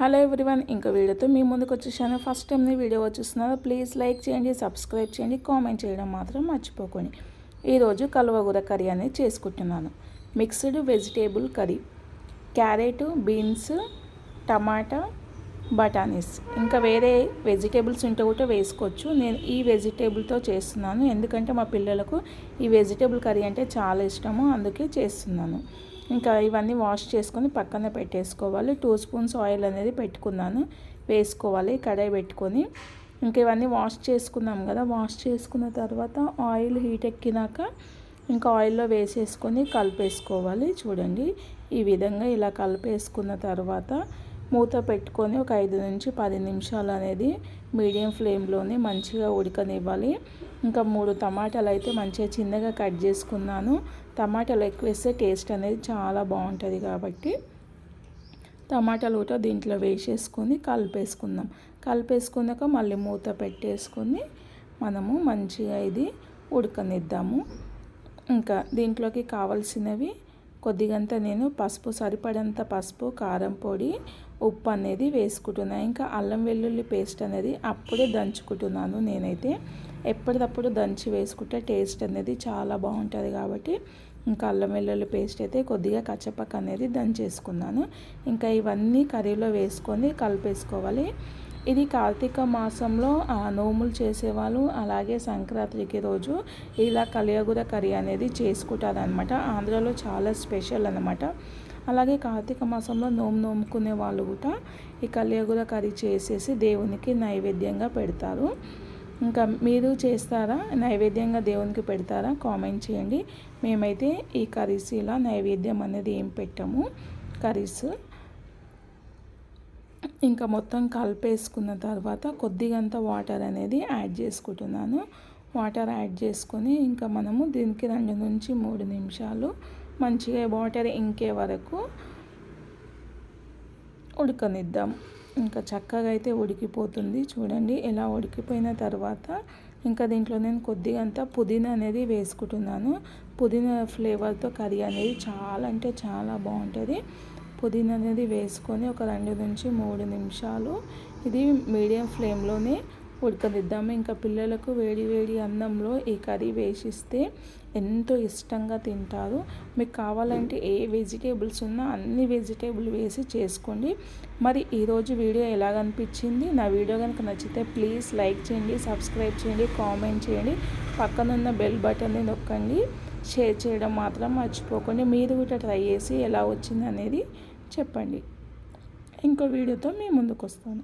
Hello everyone ఇంకో వీడియోతో మీ ముందుకు వచ్చేసాను. ఫస్ట్ టైం వీడియో వచ్చేస్తున్నారు ప్లీజ్ లైక్ చేయండి సబ్స్క్రైబ్ చేయండి కామెంట్ చేయడం మాత్రం మర్చిపోకండి. ఈరోజు కలువగూర కర్రీ అనేది చేసుకుంటున్నాను. Mixed vegetable curry. Carrot beans tomato బఠానీస్ ఇంకా వేరే వెజిటేబుల్స్ ఉంటే కూడా వేసుకోవచ్చు. నేను ఈ వెజిటేబుల్తో చేస్తున్నాను. ఎందుకంటే మా పిల్లలకు ఈ వెజిటేబుల్ కర్రీ అంటే చాలా ఇష్టము అందుకే చేస్తున్నాను. ఇంకా ఇవన్నీ వాష్ చేసుకొని పక్కన పెట్టేసుకోవాలి. టూ స్పూన్స్ ఆయిల్ అనేది పెట్టుకున్నాను. వేసుకోవాలి కడాయి పెట్టుకొని. ఇంకా ఇవన్నీ వాష్ చేసుకున్నాం కదా వాష్ చేసుకున్న తర్వాత ఆయిల్ హీట్ ఎక్కినాక ఇంకా ఆయిల్లో వేసేసుకొని కలిపేసుకోవాలి. చూడండి ఈ విధంగా ఇలా కలిపేసుకున్న తర్వాత మూత పెట్టుకొని ఒక ఐదు నుంచి పది నిమిషాలు అనేది మీడియం ఫ్లేమ్లోనే మంచిగా ఉడకనివ్వాలి. ఇంకా మూడు టమాటాలు అయితే మంచిగా చిన్నగా కట్ చేసుకున్నాను. టమాటాలు ఎక్కువ వేస్తే టేస్ట్ అనేది చాలా బాగుంటుంది కాబట్టి. టమాటాలు కూడా దీంట్లో వేసేసుకొని కలిపేసుకుందాం. కలిపేసుకున్నాక మళ్ళీ మూత పెట్టేసుకొని మనము మంచిగా ఇది ఉడకనిద్దాము. ఇంకా దీంట్లోకి కావాల్సినవి కొద్దిగంత నేను పసుపు సరిపడంత పసుపు కారం పొడి ఉప్పు అనేది వేసుకుంటున్నాను ఇంకా అల్లం వెల్లుల్లి పేస్ట్ అనేది అప్పుడే దంచుకుంటున్నాను నేనైతే. ఎప్పటికప్పుడు దంచి వేసుకుంటే టేస్ట్ అనేది చాలా బాగుంటుంది కాబట్టి ఇంకా అల్లం వెల్లుల్లి పేస్ట్ అయితే కొద్దిగా కచ్చపక్క అనేది దంచేసుకున్నాను. ఇంకా ఇవన్నీ కర్రీలో వేసుకొని కలిపేసుకోవాలి. ఇది కార్తీక మాసంలో నోములు చేసేవాళ్ళు. అలాగే సంక్రాంతికి రోజు ఇలా కలియగూర కర్రీ అనేది చేసుకుంటారు అనమాట ఆంధ్రాలో చాలా స్పెషల్ అనమాట అలాగే కార్తీక మాసంలో నోము నోముకునే వాళ్ళు కూడా ఈ కలియగూర కర్రీ చేసేసి దేవునికి నైవేద్యంగా పెడతారు. ఇంకా మీరు చేస్తారా? నైవేద్యంగా దేవునికి పెడతారా? కామెంట్ చేయండి. మేమైతే ఈ కర్రీస్ ఇలా నైవేద్యం అనేది ఏం పెట్టాము. కర్రీస్. ఇంకా మొత్తం కలిపేసుకున్న తర్వాత కొద్దిగంత వాటర్ అనేది యాడ్ చేసుకుంటున్నాను. వాటర్ యాడ్ చేసుకొని ఇంకా మనము దీనికి రెండు నుంచి మూడు నిమిషాలు మంచిగా వాటర్ ఇంకే వరకు ఉడకనిద్దాం. ఇంకా చక్కగా అయితే ఉడికిపోతుంది. చూడండి ఎలా ఉడికిపోయిన తర్వాత ఇంకా దీంట్లో నేను కొద్దిగంత పుదీనా అనేది వేసుకుంటున్నాను. పుదీనా ఫ్లేవర్తో కర్రీ అనేది చాలా అంటే చాలా బాగుంటుంది. పుదీనా అనేది వేసుకొని ఒక రెండు నుంచి మూడు నిమిషాలు ఇది మీడియం ఫ్లేమ్లోనే ఉడకదిద్దాము ఇంకా పిల్లలకు వేడి వేడి అన్నంలో ఈ కర్రీ వేసిస్తే ఎంతో ఇష్టంగా తింటారు. మీకు కావాలంటే ఏ వెజిటేబుల్స్ ఉన్నా అన్ని వెజిటేబుల్ వేసి చేసుకోండి. మరి ఈరోజు వీడియో ఎలాగనిపించింది నా వీడియో కనుక నచ్చితే ప్లీజ్ లైక్ చేయండి సబ్స్క్రైబ్ చేయండి కామెంట్ చేయండి. పక్కనున్న బెల్ బటన్ని నొక్కండి. షేర్ చేయడం మాత్రం మర్చిపోకండి. మీరు కూడా ట్రై చేసి ఎలా వచ్చింది అనేది చెప్పండి. ఇంకో వీడియోతో మీ ముందుకు వస్తాను